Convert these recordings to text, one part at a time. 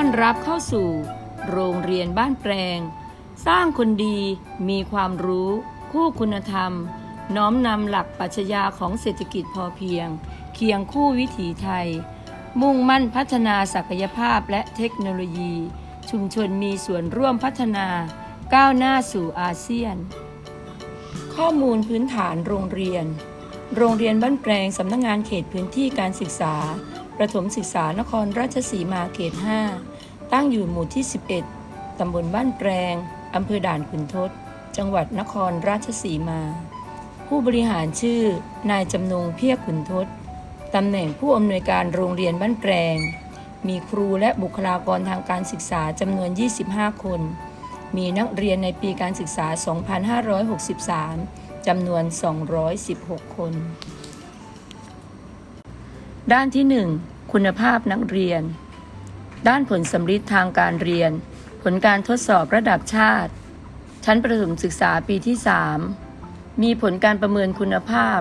ต้อนรับเข้าสู่ โรงเรียนบ้านแปลง สร้างคนดีมีความรู้ คู่คุณธรรม น้อมนำหลักปรัชญาของเศรษฐกิจพอเพียง เคียงคู่วิถีไทย มุ่งมั่นพัฒนาศักยภาพและเทคโนโลยี ชุมชนมีส่วนร่วมพัฒนา ก้าวหน้าสู่อาเซียน ข้อมูลพื้นฐานโรงเรียน โรงเรียนบ้านแปลงสำนักงงานเขตพื้นที่การศึกษาประถมศึกษานครราชสีมาเขต 5 ตั้งอยู่หมู่ที่ 11 ตำบลบ้านแปลง อำเภอด่านขุนทด จังหวัดนครราชสีมา ผู้บริหารชื่อ นายจำนงเพียรขุนทด ตำแหน่งผู้อำนวยการโรงเรียนบ้านแปลง มีครูและบุคลากรทางการศึกษาจำนวน 25 คน มีนักเรียนในปีการศึกษา 2563 จำนวน 216 คน ด้านที่ 1 คุณภาพนักเรียน ด้านผลสำลิดทางการเรียน ผลการทดสอบระดับชาติ ชั้นประถมศึกษาปีที่ 3 มีผลการประเมินคุณภาพ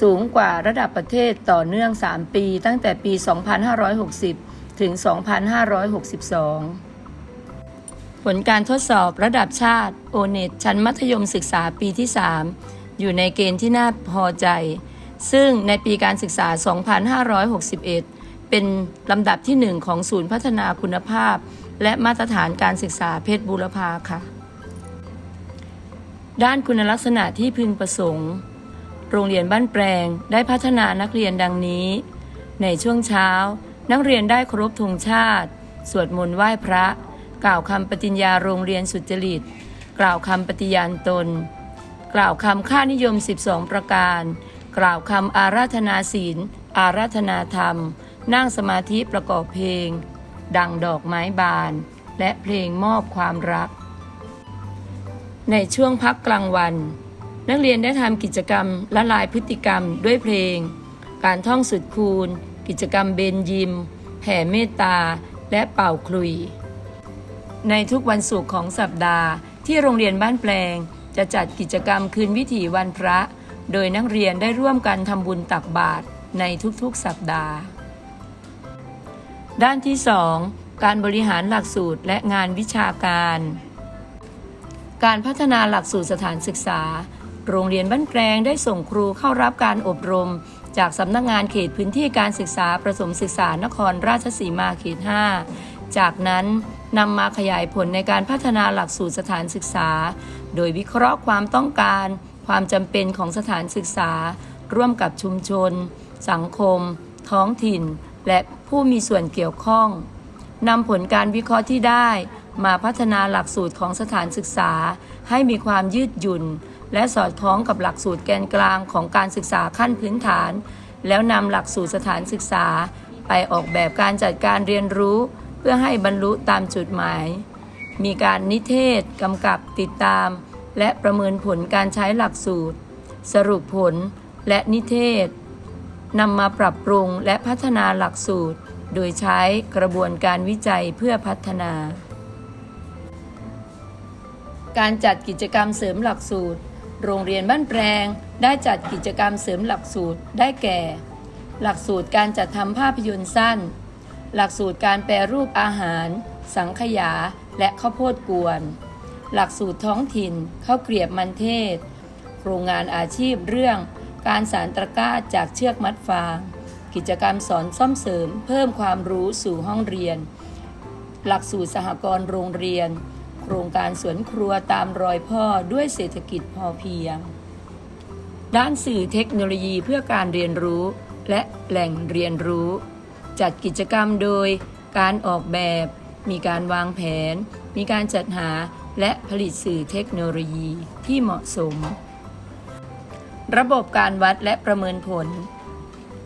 สูงกว่าระดับประเทศต่อเนื่อง 3 ปี ตั้งแต่ปี 2560 ถึง 2562 ผลการทดสอบระดับชาติโอเน็ตชั้นมัธยมศึกษาปีที่ 3 อยู่ในเกณฑ์ที่น่าพอใจ ซึ่งในปีการศึกษา 2561 เป็นลำดับที่1ของศูนย์พัฒนาคุณภาพ และมาตรฐานการศึกษาเพชรบูรพาค่ะ ด้านคุณลักษณะที่พึงประสงค์ โรงเรียนบ้านแปลงได้พัฒนานักเรียนดังนี้ ในช่วงเช้า นักเรียนได้เคารพธงชาติ สวดมนต์ไหว้พระ กล่าวคำปฏิญญาโรงเรียนสุจริต กล่าวคำปฏิญาณตน กล่าวคำค่านิยม 12 ประการ กล่าวคำอาราธนาศีล อาราธนาธรรม นั่งสมาธิประกอบเพลง ดังดอกไม้บาน และเพลงมอบความรัก ในช่วงพักกลางวัน นักเรียนได้ทำกิจกรรมละลายพฤติกรรมด้วยเพลง การท่องสุดคูณ กิจกรรมเบนยิมแผ่เมตตา และเป่าคลุย ในทุกวันศุกร์ของสัปดาห์ ที่โรงเรียนบ้านแปลง จะจัดกิจกรรมคืนวิถีวันพระ โดยนักเรียนได้ร่วมกันทำบุญตักบาตรในทุกๆสัปดาห์ ด้านที่ 2 การบริหารหลักสูตรและงานวิชาการ การพัฒนาหลักสูตรสถานศึกษา โรงเรียนบ้านแปลงได้ส่งครูเข้ารับการอบรม จากสำนักงงานเขตพื้นที่การศึกษาประถมศึกษานครราชสีมาเขต 5 จากนั้นนำมาขยายผลในการพัฒนาหลักสูตรสถานศึกษา โดยวิเคราะห์ความต้องการ ความจำเป็นของสถานศึกษา ร่วมกับชุมชน สังคม ท้องถิ่น และ ผู้มีส่วนเกี่ยวข้องนำผลการวิเคราะห์ที่ได้มาพัฒนาหลักสูตรของสถานศึกษา ให้มีความยืดหยุ่น และสอดคล้องกับหลักสูตรแกนกลางของการศึกษาขั้นพื้นฐาน แล้วนำหลักสูตรสถานศึกษา ไปออกแบบการจัดการเรียนรู้ เพื่อให้บรรลุตามจุดหมาย มีการนิเทศกำกับติดตาม และประเมินผลการใช้หลักสูตร สรุปผลและนิเทศ นำมาปรับปรุงและพัฒนาหลักสูตร โดยใช้กระบวนการวิจัยเพื่อพัฒนา การจัดกิจกรรมเสริมหลักสูตร โรงเรียนบ้านแปลงได้จัดกิจกรรมเสริมหลักสูตรได้แก่ หลักสูตรการจัดทำภาพยนตร์สั้น หลักสูตรการแปรรูปอาหาร สังขยา และข้าวโพดกวน หลักสูตรท้องถิ่นข้าวเกรียบมันเทศ โครงงานอาชีพเรื่อง การสารตะกร้าจากเชือกมัดฟาง กิจกรรมสอนซ่อมเสริม เพิ่มความรู้สู่ห้องเรียน หลักสูตรสหกรณ์โรงเรียน โครงการสวนครัวตามรอยพ่อด้วยเศรษฐกิจพอเพียง ด้านสื่อเทคโนโลยีเพื่อการเรียนรู้ และแหล่งเรียนรู้ จัดกิจกรรมโดย การออกแบบ มีการวางแผน มีการจัดหาและผลิตสื่อเทคโนโลยีที่เหมาะสม ระบบการวัดและประเมินผล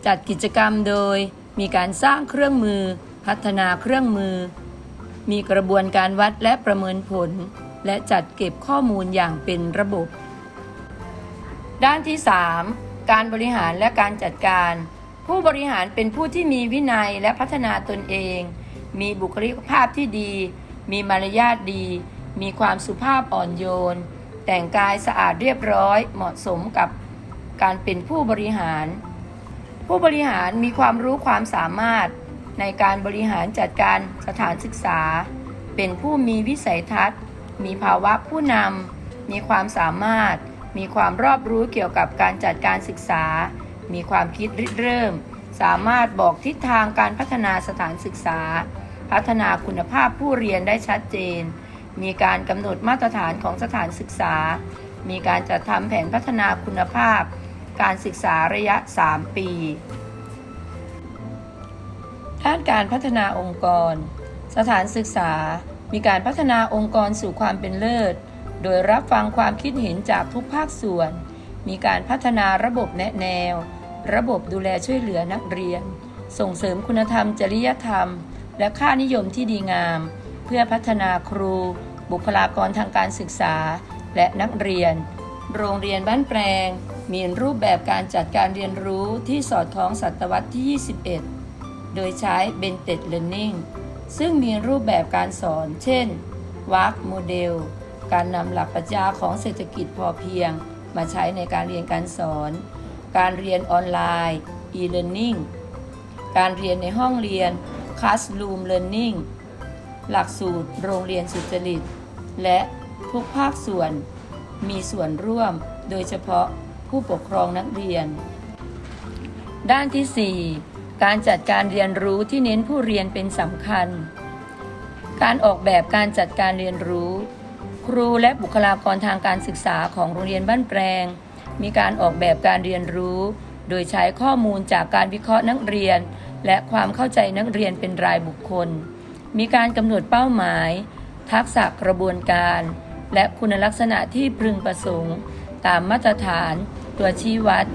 จัดกิจกรรมโดยมีการสร้างเครื่องมือ พัฒนาเครื่องมือ มีกระบวนการวัดและประเมินผล และจัดเก็บข้อมูลอย่างเป็นระบบ ด้านที่ 3 การบริหารและการจัดการ ผู้บริหารเป็นผู้ที่มีวินัยและพัฒนาตนเอง มีบุคลิกภาพที่ดี มีมารยาทดี มีความสุภาพอ่อนโยน แต่งกายสะอาดเรียบร้อยเหมาะสมกับ การเป็นผู้บริหาร ผู้บริหารมีความรู้ความสามารถในการบริหารจัดการสถานศึกษา เป็นผู้มีวิสัยทัศน์ มีภาวะผู้นำมีความสามารถ มีความรอบรู้เกี่ยวกับการจัดการศึกษา มีความคิดริเริ่ม สามารถบอกทิศทางการพัฒนาสถานศึกษา พัฒนาคุณภาพผู้เรียนได้ชัดเจน มีการกำหนดมาตรฐานของสถานศึกษา มีการจัดทำแผนพัฒนาคุณภาพ การศึกษาระยะ 3 ปี ด้านการพัฒนาองค์กร สถานศึกษา มีการพัฒนาองค์กรสู่ความเป็นเลิศ โดยรับฟังความคิดเห็นจากทุกภาคส่วน มีการพัฒนาระบบแนะแนว ระบบดูแลช่วยเหลือนักเรียน ส่งเสริมคุณธรรม จริยธรรม และค่านิยมที่ดีงาม เพื่อพัฒนาครู บุคลากรทางการศึกษา และนักเรียน โรงเรียนบ้านแปลง มีรูปแบบการจัดการเรียนรู้ที่สอดคล้องศตวรรษที่ 21 โดยใช้ b e n t e d Learning ซึ่งมีรูปแบบการสอน เช่น WARK โมเดลการนำหลักปรัชญาของเศรษฐกิจพอเพียง มาใช้ในการเรียนการสอน การเรียนออนไลน์ e-learning การเรียนในห้องเรียน classroom learning หลักสูตรโรงเรียนสุจริต และทุกภาคส่วนมีส่วนร่วมโดยเฉพาะ ผู้ปกครองนักเรียน ด้านที่ 4 การจัดการเรียนรู้ที่เน้นผู้เรียนเป็นสำคัญ การออกแบบการจัดการเรียนรู้ ครูและบุคลากรทางการศึกษาของโรงเรียนบ้านแปลง มีการออกแบบการเรียนรู้ โดยใช้ข้อมูลจากการวิเคราะห์นักเรียน และความเข้าใจนักเรียนเป็นรายบุคคล มีการกำหนดเป้าหมาย ทักษะกระบวนการและคุณลักษณะที่พึงประสงค์ ตามมาตรฐาน ตัวชี้วัด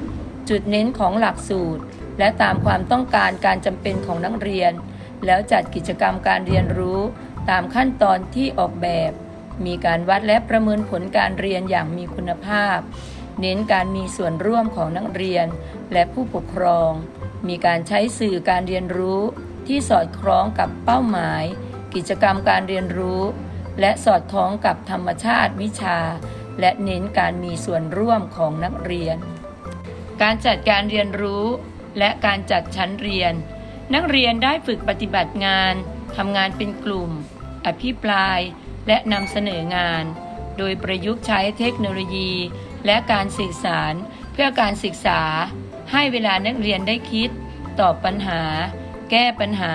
จุดเน้นของหลักสูตร และตามความต้องการการจำเป็นของนักเรียน แล้วจัดกิจกรรมการเรียนรู้ ตามขั้นตอนที่ออกแบบ มีการวัดและประเมินผลการเรียนอย่างมีคุณภาพ เน้นการมีส่วนร่วมของนักเรียน และผู้ปกครอง มีการใช้สื่อการเรียนรู้ที่สอดคล้องกับเป้าหมาย กิจกรรมการเรียนรู้ และสอดคล้องกับธรรมชาติวิชา และเน้นการมีส่วนร่วมของนักเรียน การจัดการเรียนรู้ และการจัดชั้นเรียน นักเรียนได้ฝึกปฏิบัติงานทำงานเป็นกลุ่ม อภิปราย และนำเสนองาน โดยประยุกต์ใช้เทคโนโลยี และการสื่อสาร เพื่อการศึกษา ให้เวลานักเรียนได้คิด ตอบปัญหา แก้ปัญหา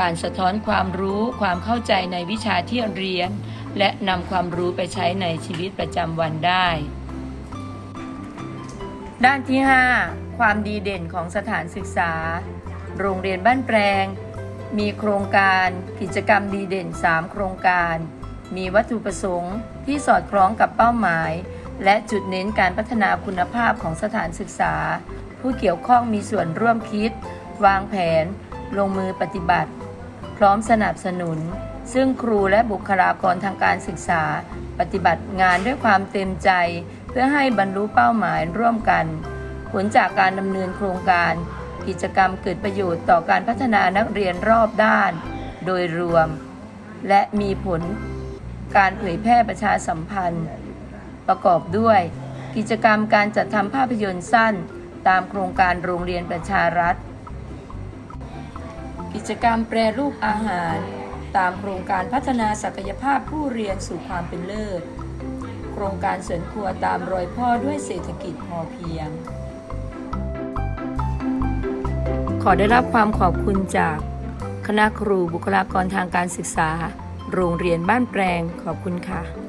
การสะท้อนความรู้ความเข้าใจในวิชาที่เรียน และนำความรู้ไปใช้ในชีวิตประจำวันได้ ด้านที่ 5 ความดีเด่นของสถานศึกษา โรงเรียนบ้านแปลง มีโครงการกิจกรรมดีเด่น 3 โครงการ มีวัตถุประสงค์ที่สอดคล้องกับเป้าหมาย และจุดเน้นการพัฒนาคุณภาพของสถานศึกษา ผู้เกี่ยวข้องมีส่วนร่วมคิด วางแผน ลงมือปฏิบัติ พร้อมสนับสนุน ซึ่งครูและบุคลากรทางการศึกษา ปฏิบัติงานด้วยความเต็มใจ เพื่อให้บรรลุเป้าหมายร่วมกัน ผลจากการดำเนินโครงการ กิจกรรมเกิดประโยชน์ต่อการพัฒนานักเรียนรอบด้าน โดยรวม และมีผลการเผยแพร่ประชาสัมพันธ์ ประกอบด้วย กิจกรรมการจัดทำภาพยนตร์สั้น ตามโครงการโรงเรียนประชารัฐ กิจกรรมแปรรูปอาหาร ตามโครงการพัฒนาศักยภาพผู้เรียนสู่ความเป็นเลิศ โครงการสวนครัวตามรอยพ่อด้วยเศรษฐกิจพอเพียง ขอได้รับความขอบคุณจากคณะครูบุคลากรทางการศึกษา โรงเรียนบ้านแปลงขอบคุณค่ะ